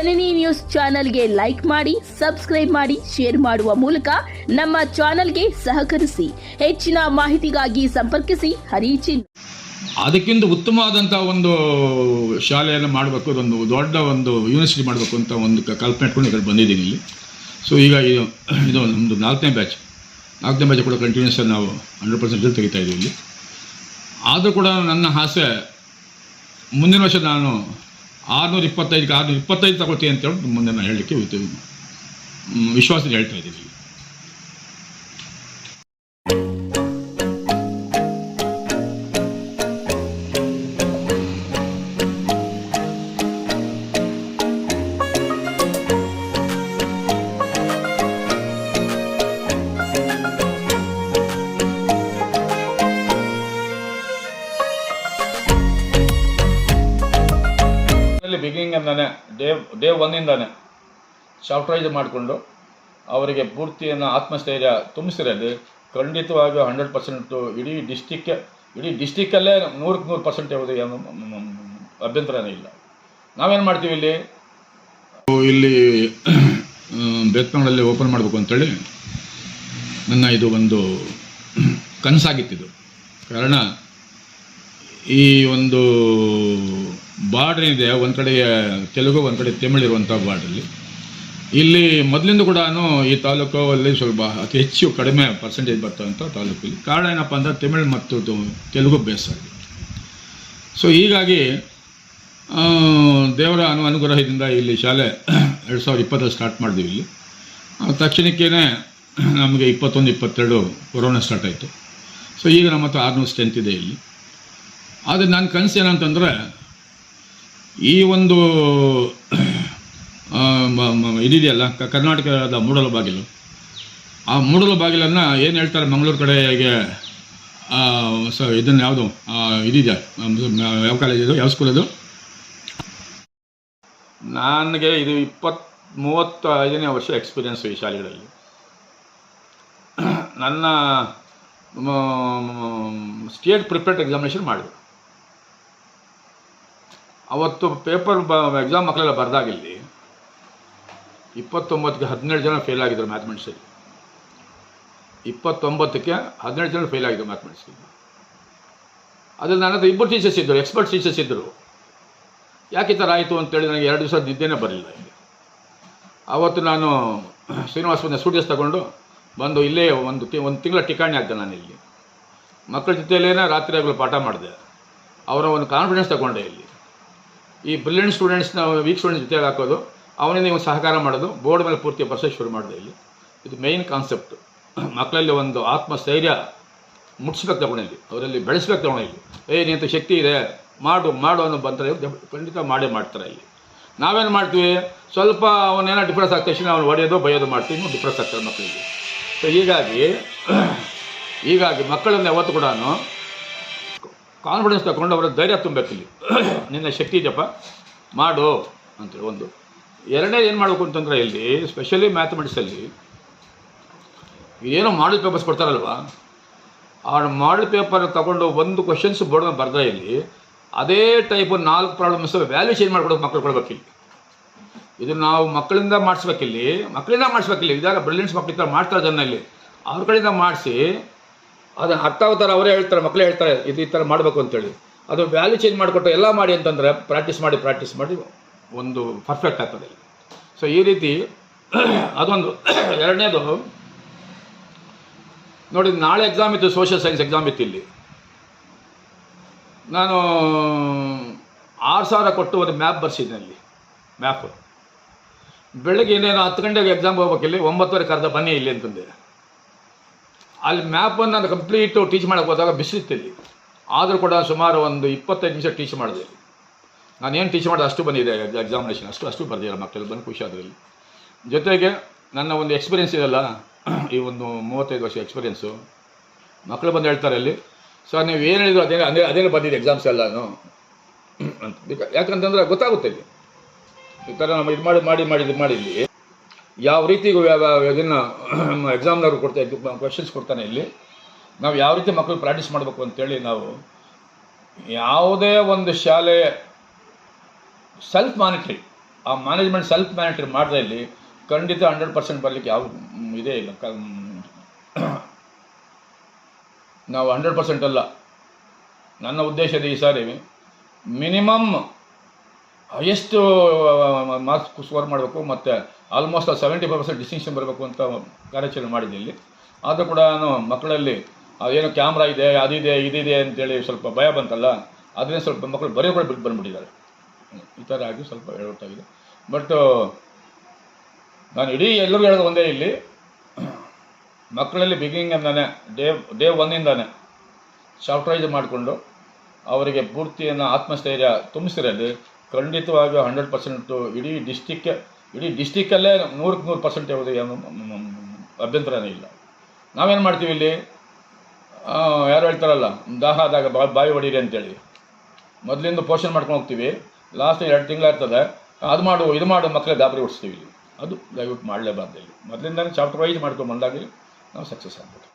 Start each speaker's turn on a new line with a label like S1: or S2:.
S1: ಜನನಿ news ಚಾನೆಲ್ಗೆ like ಮಾಡಿ, subscribe ಮಾಡಿ, ಶೇರ್ ಮಾಡುವ ಮೂಲಕ ನಮ್ಮ ಚಾನೆಲ್ಗೆ ಸಹಕರಿಸಿ. ಹೆಚ್ಚಿನ ಮಾಹಿತಿಗಾಗಿ ಸಂಪರ್ಕಿಸಿ. ಹರಿಚಿನ್
S2: ಅದಕ್ಕಿಂತ ಉತ್ತಮವಾದಂತಹ ಒಂದು ಶಾಲೆಯನ್ನು ಮಾಡಬೇಕು, ಒಂದು ದೊಡ್ಡ ಒಂದು ಯೂನಿವರ್ಸಿಟಿ ಮಾಡಬೇಕು ಅಂತ ಒಂದು ಕಲ್ಪನೆ ಇಟ್ಕೊಂಡು ಈ ಬಂದಿದ್ದೀನಿ ಇಲ್ಲಿ. ಸೊ ಈಗ ಇದು ಇದು ನಮ್ಮದು ನಾಲ್ಕನೇ ಬ್ಯಾಚ್. ನಾಲ್ಕನೇ ಬ್ಯಾಚ್ ಕೂಡ ಕಂಟಿನ್ಯೂಸ್ ನಾವು ಹಂಡ್ರೆಡ್ ಪರ್ಸೆಂಟ್ ತೆಗಿತಾ ಇದ್ದೀವಿ ಇಲ್ಲಿ. ಆದರೂ ಕೂಡ ನನ್ನ ಆಸೆ, ಮುಂದಿನ ವರ್ಷ ನಾನು ಆರುನೂರ ಇಪ್ಪತ್ತೈದಕ್ಕೆ ಆರುನೂರ ಇಪ್ಪತ್ತೈದು ತಗೊಳ್ತೀನಿ ಅಂತೇಳಿ ಮುಂದೆ ನಾನು ಹೇಳಲಿಕ್ಕೆ ವಿಶ್ವಾಸದಲ್ಲಿ ಹೇಳ್ತಾ ಇದ್ದೀನಿ ಅಲ್ಲಿ ಬಿಗಿನಿಂಗಿಂದಾನೆ ಡೇ ಡೇ ಒನ್ನಿಂದಾನೆ ಸಾಫ್ಟ್ವೈಸ್ ಮಾಡಿಕೊಂಡು ಅವರಿಗೆ ಪೂರ್ತಿಯನ್ನು ಆತ್ಮಸ್ಥೈರ್ಯ ತುಂಬಿಸಿರಲ್ಲಿ ಖಂಡಿತವಾಗಿಯೂ ಹಂಡ್ರೆಡ್ ಪರ್ಸೆಂಟು ಇಡೀ ಡಿಸ್ಟಿಕ್ ಇಡೀ ಡಿಸ್ಟಿಕ್ಕಲ್ಲೇ ನೂರಕ್ಕೆ ನೂರು ಪರ್ಸೆಂಟ್ ಯಾವುದೇ ಏನು ಅಭ್ಯಂತರನೇ ಇಲ್ಲ. ನಾವೇನು ಮಾಡ್ತೀವಿ ಇಲ್ಲಿ? ಇಲ್ಲಿ ಬೆತ್ತಂಗಳಲ್ಲಿ ಓಪನ್ ಮಾಡಬೇಕು ಅಂತೇಳಿ ನನ್ನ ಇದು ಒಂದು ಕನಸಾಗಿತ್ತಿದು ಕಾರಣ ಈ ಒಂದು ಬಾರ್ಡ್ರ್ ಇದೆ, ಒಂದು ಕಡೆ ತೆಲುಗು, ಒಂದು ಕಡೆ ತಮಿಳು ಇರುವಂಥ ಬಾರ್ಡ್ರಲ್ಲಿ ಇಲ್ಲಿ ಮೊದಲಿಂದ ಕೂಡ ಈ ತಾಲೂಕಲ್ಲಿ ಸ್ವಲ್ಪ ಅತಿ ಹೆಚ್ಚು ಕಡಿಮೆ ಪರ್ಸೆಂಟೇಜ್ ಬರ್ತವಂಥ ತಾಲೂಕಲ್ಲಿ ಕಾರಣ ಏನಪ್ಪ ಅಂದರೆ ತಮಿಳು ಮತ್ತು ತೆಲುಗು ಬೇಸ್ ಆಗಿ. ಸೊ ಹೀಗಾಗಿ ದೇವರ ಅನು ಅನುಗ್ರಹದಿಂದ ಇಲ್ಲಿ ಶಾಲೆ ಎರಡು ಸಾವಿರದ ಇಪ್ಪತ್ತರಲ್ಲಿ ಸ್ಟಾರ್ಟ್ ಮಾಡಿದ್ವಿ ಇಲ್ಲಿ. ತಕ್ಷಣಕ್ಕೇ ನಮಗೆ ಇಪ್ಪತ್ತೊಂದು, ಇಪ್ಪತ್ತೆರಡು ಕೊರೋನಾ ಸ್ಟಾರ್ಟ್ ಆಯಿತು. ಸೊ ಈಗ ನಮ್ಮ ಹತ್ರ ಆರುನೂರು ಸ್ಟ್ರೆಂತ್ ಇದೆ ಇಲ್ಲಿ. ಆದರೆ ನನ್ನ ಕನಸು ಏನಂತಂದರೆ ಈ ಒಂದು ಇದಿದೆಯಲ್ಲ ಕರ್ನಾಟಕದ ಮೂಡಲ ಬಾಗಿಲು. ಆ ಮೂಡಲ ಬಾಗಿಲನ್ನು ಏನು ಹೇಳ್ತಾರೆ ಮಂಗಳೂರು ಕಡೆಗೆ ಸೊ, ಇದನ್ನು ಯಾವುದು ಇದಿದೆ ಯಾವ ಕಾಲೇಜ್ ಯಾವ ಸ್ಕೂಲ್ ನನಗೆ ಇದು ಇಪ್ಪತ್ತು ಮೂವತ್ತು ಐದನೇ ವರ್ಷ ಎಕ್ಸ್ಪೀರಿಯನ್ಸ್ ಈ ಶಾಲೆಗಳಲ್ಲಿ. ನನ್ನ ಸ್ಟೇಟ್ ಪ್ರಿಪೇರ್ಡ್ ಎಕ್ಸಾಮಿನೇಷನ್ ಮಾಡಿದೆ. ಅವತ್ತು ಪೇಪರ್ ಬ ಎಕ್ಸಾಮ್ ಮಕ್ಕಳೆಲ್ಲ ಬರೆದಾಗಿಲ್ಲಿ ಇಪ್ಪತ್ತೊಂಬತ್ತಕ್ಕೆ ಹದಿನೇಳು ಜನ ಫೇಲ್ ಆಗಿದ್ರು ಮ್ಯಾಥಮೆಟಿಕ್ಸಲ್ಲಿ ಇಪ್ಪತ್ತೊಂಬತ್ತಕ್ಕೆ ಹದಿನೇಳು ಜನ ಫೇಲ್ ಆಗಿದ್ದರು ಮ್ಯಾಥಮೆಟಿಕ್ಸಲ್ಲಿ ಅದ್ರಲ್ಲಿ ನನ್ನ ಹತ್ರ ಇಬ್ಬರು ಟೀಚರ್ಸ್ ಇದ್ದರು ಎಕ್ಸ್ಪರ್ಟ್ ಟೀಚರ್ಸ್ ಇದ್ದರು. ಯಾಕೆ ಈ ಥರ ಆಯಿತು ಅಂತೇಳಿ ನನಗೆ ಎರಡು ದಿವಸ ನಿದ್ದೆನೇ ಬರಲಿಲ್ಲ ಇಲ್ಲಿ. ಆವತ್ತು ನಾನು ಶ್ರೀನಿವಾಸ ಬಂದ ಸ್ಟೂಡಿಯೋಸ್ ತಗೊಂಡು ಬಂದು ಇಲ್ಲೇ ಒಂದು ತಿ ಒಂದು ತಿಂಗಳ ಠಿಕಾಣಿ ಆಗ್ದೆ ನಾನು ಇಲ್ಲಿ. ಮಕ್ಕಳ ಜೊತೆಯಲ್ಲೇ ರಾತ್ರಿ ಆಗಲು ಪಾಠ ಮಾಡಿದೆ. ಅವರ ಒಂದು ಕಾನ್ಫಿಡೆನ್ಸ್ ತಗೊಂಡೆ ಇಲ್ಲಿ. ಈ ಬ್ರಿಲಿಯಂಟ್ ಸ್ಟೂಡೆಂಟ್ಸ್ನ ವೀಕ್ ಸ್ಟೂಡೆಂಟ್ಸ್ ಜೊತೆಗೆ ಹಾಕೋದು ಅವನಿಂದ ನೀವು ಸಹಕಾರ ಮಾಡೋದು, ಬೋರ್ಡ್ ಮೇಲೆ ಪೂರ್ತಿ ಬರ್ಸೋಕ್ಕೆ ಶುರು ಮಾಡಿದೆ ಇಲ್ಲಿ. ಇದು ಮೇಯ್ನ್ ಕಾನ್ಸೆಪ್ಟ್ ಮಕ್ಕಳಲ್ಲಿ ಒಂದು ಆತ್ಮಸ್ಥೈರ್ಯ ಮುಟ್ಸ್ಬೇಕು ತಗೊಂಡಿಲ್ಲಿ ಅವರಲ್ಲಿ ಬೆಳೆಸ್ಬೇಕು ತಗೊಂಡಿಲ್ಲಿ ಏ, ನಿಂತ ಶಕ್ತಿ ಇದೆ, ಮಾಡು ಮಾಡು ಅನ್ನೋ ಬಂದರೆ ಖಂಡಿತ ಮಾಡೇ ಮಾಡ್ತಾರೆ ಇಲ್ಲಿ. ನಾವೇನು ಮಾಡ್ತೀವಿ? ಸ್ವಲ್ಪ ಅವನೇನೋ ಡಿಫ್ರೆನ್ಸ್ ಆಗ್ತ ತಕ್ಷಣ ಅವ್ನು ಹೊಡೆಯೋದು, ಬಯೋದು ಮಾಡ್ತೀವಿ ಡಿಫ್ರೆನ್ಸ್ ಆಗ್ತಾರೆ ಮಕ್ಕಳಿಗೆ. ಸೊ ಹೀಗಾಗಿ ಹೀಗಾಗಿ ಮಕ್ಕಳನ್ನು ಯಾವತ್ತು ಕೂಡ ಕಾನ್ಫಿಡೆನ್ಸ್ ತಗೊಂಡು ಅವರ ಧೈರ್ಯ ತುಂಬಬೇಕಿಲ್ಲಿ ನಿನ್ನ ಶಕ್ತಿ ಇದೆಯಪ್ಪ ಮಾಡು ಅಂತೇಳಿ ಒಂದು. ಎರಡನೇ ಏನು ಮಾಡಬೇಕು ಅಂತಂದರೆ ಇಲ್ಲಿ ಸ್ಪೆಷಲಿ ಮ್ಯಾಥಮೆಟಿಕ್ಸಲ್ಲಿ ಏನೋ ಮಾಡಲ್ ಪೇಪರ್ಸ್ ಕೊಡ್ತಾರಲ್ವ? ಆ ಮಾಡಲ್ ಪೇಪರ್ ತಗೊಂಡು ಒಂದು ಕ್ವಶನ್ಸ್ ಬೋರ್ಡ್ ಬರೆದ್ರೆ ಇಲ್ಲಿ ಅದೇ ಟೈಪ್ ನಾಲ್ಕು ಪ್ರಾಬ್ಲಮ್ಸ್ ವ್ಯಾಲ್ಯೂ ಚೇಂಜ್ ಮಾಡ್ಕೊಡೋದು ಮಕ್ಕಳು ಕೊಡಬೇಕಿಲ್ಲಿ. ಇದು ನಾವು ಮಕ್ಕಳಿಂದ ಮಾಡಿಸ್ಬೇಕಿಲ್ಲಿ ಮಕ್ಕಳಿಂದ ಮಾಡಿಸ್ಬೇಕಿಲ್ಲಿ. ಇದಾಗ ಬ್ರಿಲಿಯನ್ಸ್ ಮಕ್ಕಳು ಮಾಡ್ತಾರೆ ಜನ ಇಲ್ಲಿ ಅವ್ರ ಕಡೆಯಿಂದ ಮಾಡಿಸಿ ಅದನ್ನು ಅರ್ಥ ಆಗೋ ಥರ ಅವರೇ ಹೇಳ್ತಾರೆ ಮಕ್ಕಳೇ ಹೇಳ್ತಾರೆ, ಇದು ಈ ಥರ ಮಾಡಬೇಕು ಅಂತೇಳಿ. ಅದು ವ್ಯಾಲ್ಯೂ ಚೇಂಜ್ ಮಾಡಿಕೊಟ್ಟು ಎಲ್ಲ ಮಾಡಿ ಅಂತಂದರೆ ಪ್ರಾಕ್ಟೀಸ್ ಮಾಡಿ ಪ್ರಾಕ್ಟೀಸ್ ಮಾಡಿ ಒಂದು ಪರ್ಫೆಕ್ಟ್ ಆಗ್ತದೆ. ಸೊ ಈ ರೀತಿ ಅದೊಂದು ಎರಡನೇದು. ನೋಡಿ, ನಾಳೆ ಎಕ್ಸಾಮ್ ಇತ್ತು ಸೋಷಿಯಲ್ ಸೈನ್ಸ್ ಎಕ್ಸಾಮ್ ಇತ್ತು ಇಲ್ಲಿ. ನಾನು ಆರು ಸಾವಿರ ಕೊಟ್ಟು ಒಂದು ಮ್ಯಾಪ್ ಬರ್ಸಿದ್ದೆ ಅಲ್ಲಿ ಮ್ಯಾಪ್ ಬೆಳಗ್ಗೆ ಇನ್ನೇನು ಹತ್ತು ಗಂಟೆಗೆ ಎಕ್ಸಾಮ್ ಹೋಗ್ಬೇಕಿಲ್ಲಿ, ಒಂಬತ್ತುವರೆ ಕರೆದ ಬನ್ನಿ ಇಲ್ಲಿ ಅಂತಂದೆ. ಅಲ್ಲಿ ಮ್ಯಾಪನ್ನು ನಾನು ಕಂಪ್ಲೀಟು ಟೀಚ್ ಮಾಡೋಕೆ ಹೋದಾಗ ಬಿಸಿಲಿತ್ತು ಇಲ್ಲಿ ಆದರೂ ಕೂಡ ಸುಮಾರು ಒಂದು ಇಪ್ಪತ್ತೈದು ನಿಮಿಷ ಟೀಚ್ ಮಾಡಿದೆ. ನಾನು ಏನು ಟೀಚ್ ಮಾಡಿದೆ ಅಷ್ಟು ಬಂದಿದೆ ಎಕ್ಸಾಮಿನೇಷನ್ ಅಷ್ಟು ಅಷ್ಟು ಬರ್ದಿಲ್ಲ ಮಕ್ಕಳು ಬಂದು ಖುಷಿ ಆದ್ರಲ್ಲಿ. ಜೊತೆಗೆ ನನ್ನ ಒಂದು ಎಕ್ಸ್ಪೀರಿಯೆನ್ಸ್ ಇದೆಲ್ಲ ಈ ಒಂದು ಮೂವತ್ತೈದು ವರ್ಷ ಎಕ್ಸ್ಪೀರಿಯೆನ್ಸು ಮಕ್ಕಳು ಬಂದು ಹೇಳ್ತಾರೆ ಅಲ್ಲಿ, ಸರ್, ನೀವು ಏನು ಹೇಳಿದ್ರು ಅದೇ ಅದೇ, ಅದೇನು ಬಂದಿದೆ ಎಕ್ಸಾಮ್ಸ್ ಎಲ್ಲನೂ? ಅಂತ. ಯಾಕಂತಂದ್ರೆ ಗೊತ್ತಾಗುತ್ತೆ ಇಲ್ಲಿ. ಈ ಥರ ನಾವು ಇದು ಮಾಡಿ ಮಾಡಿ ಮಾಡಿ, ಇದು ಮಾಡಿ ಇಲ್ಲಿ ಯಾವ ರೀತಿ ಇದನ್ನು ಎಕ್ಸಾಮ್ನವ್ರು ಕೊಡ್ತಾ ಕ್ವಶನ್ಸ್ ಕೊಡ್ತಾನೆ ಇಲ್ಲಿ. ನಾವು ಯಾವ ರೀತಿ ಮಕ್ಕಳು ಪ್ರಾಕ್ಟೀಸ್ ಮಾಡಬೇಕು ಅಂತೇಳಿ ನಾವು ಯಾವುದೇ ಒಂದು ಶಾಲೆ ಸೆಲ್ಫ್ ಮಾನಿಟ್ರಿ ಆ ಮ್ಯಾನೇಜ್ಮೆಂಟ್ ಸೆಲ್ಫ್ ಮ್ಯಾನಿಟ್ರಿ ಮಾಡಿದ್ರೆ ಇಲ್ಲಿ, ಖಂಡಿತ ಹಂಡ್ರೆಡ್ ಪರ್ಸೆಂಟ್ ಬರಲಿಕ್ಕೆ ಯಾವ ಇದೇ ಇಲ್ಲ. ಕ- ನಾವು ಹಂಡ್ರೆಡ್ ಪರ್ಸೆಂಟ್ ಅಲ್ಲ. ನನ್ನ ಉದ್ದೇಶದ ಈ ಸಾರಿ ಮಿನಿಮಮ್ ಹೈಯೆಸ್ಟ್ ಮಾರ್ಕ್ಸ್ ಸ್ಕೋರ್ ಮಾಡಬೇಕು ಮತ್ತು almost seventy five percent distinction ಬರಬೇಕು ಅಂತ ಕಾರ್ಯಾಚರಣೆ ಮಾಡಿದ್ದೆ ಇಲ್ಲಿ. ಆದರೂ ಕೂಡ ನಾನು ಮಕ್ಕಳಲ್ಲಿ ಏನೋ ಕ್ಯಾಮ್ರಾ ಇದೆ ಅದಿದೆ ಇದಿದೆ ಅಂತೇಳಿ ಸ್ವಲ್ಪ ಭಯ ಬಂತಲ್ಲ, ಅದನ್ನೇ ಸ್ವಲ್ಪ ಮಕ್ಕಳು ಬರೆಯೋ ಕೂಡ ಬಿಟ್ಟು ಬಂದುಬಿಟ್ಟಿದ್ದಾರೆ. ಈ ಥರ ಆಗಿ ಸ್ವಲ್ಪ ಹೇಳ್ಬಿಟ್ಟಾಗಿದೆ ಬಟ್ ನಾನು ಇಡೀ ಎಲ್ಲರಿಗೂ ಹೇಳೋದು ಒಂದೇ ಇಲ್ಲಿ, ಮಕ್ಕಳಲ್ಲಿ ಬಿಗಿನಿಂಗಿಂದಾನೆ ಡೇ ಡೇ ಒನ್ನಿಂದಾನೆ ಸಾಫ್ಟ್ವೈಸ್ ಮಾಡಿಕೊಂಡು ಅವರಿಗೆ ಪೂರ್ತಿಯನ್ನು ಆತ್ಮಸ್ಥೈರ್ಯ ತುಂಬಿಸಿರಲ್ಲಿ ಖಂಡಿತವಾಗಿ ಹಂಡ್ರೆಡ್ ಪರ್ಸೆಂಟು ಇಡೀ ಡಿಸ್ಟಿಕ್ ಇಡೀ ಡಿಸ್ಟಿಕ್ಕಲ್ಲೇ ನೂರಕ್ಕೆ ನೂರು ಪರ್ಸೆಂಟ್ ಯಾವುದು ಏನು ಅಭ್ಯಂತರನೇ ಇಲ್ಲ. ನಾವೇನು ಮಾಡ್ತೀವಿ ಇಲ್ಲಿ? ಯಾರು ಹೇಳ್ತಾರಲ್ಲ, ದಾಹ ಆದಾಗ ಬಾಯಿ ಬಾಯಿ ಹೊಡೀರಿ ಅಂತೇಳಿ. ಮೊದಲಿಂದ ಪೋಷಣೆ ಮಾಡ್ಕೊಂಡು ಹೋಗ್ತೀವಿ. ಲಾಸ್ಟ್ ಎರಡು ತಿಂಗಳಾಗ್ತದೆ ಅದು ಮಾಡು, ಇದು ಮಾಡು, ಮಕ್ಕಳೇ ಗಾಬರಿ ಓಡಿಸ್ತೀವಿ ಇಲ್ಲಿ. ಅದು ದಯವಿಟ್ಟು ಮಾಡಲೇಬಾರ್ದು ಇಲ್ಲಿ. ಮೊದಲಿಂದನೇ ಸಾಫ್ಟ್ವೈಸ್ ಮಾಡ್ಕೊಂಡು ಬಂದಾಗಲಿ ನಾವು ಸಕ್ಸಸ್ ಆಗ್ಬೋದು.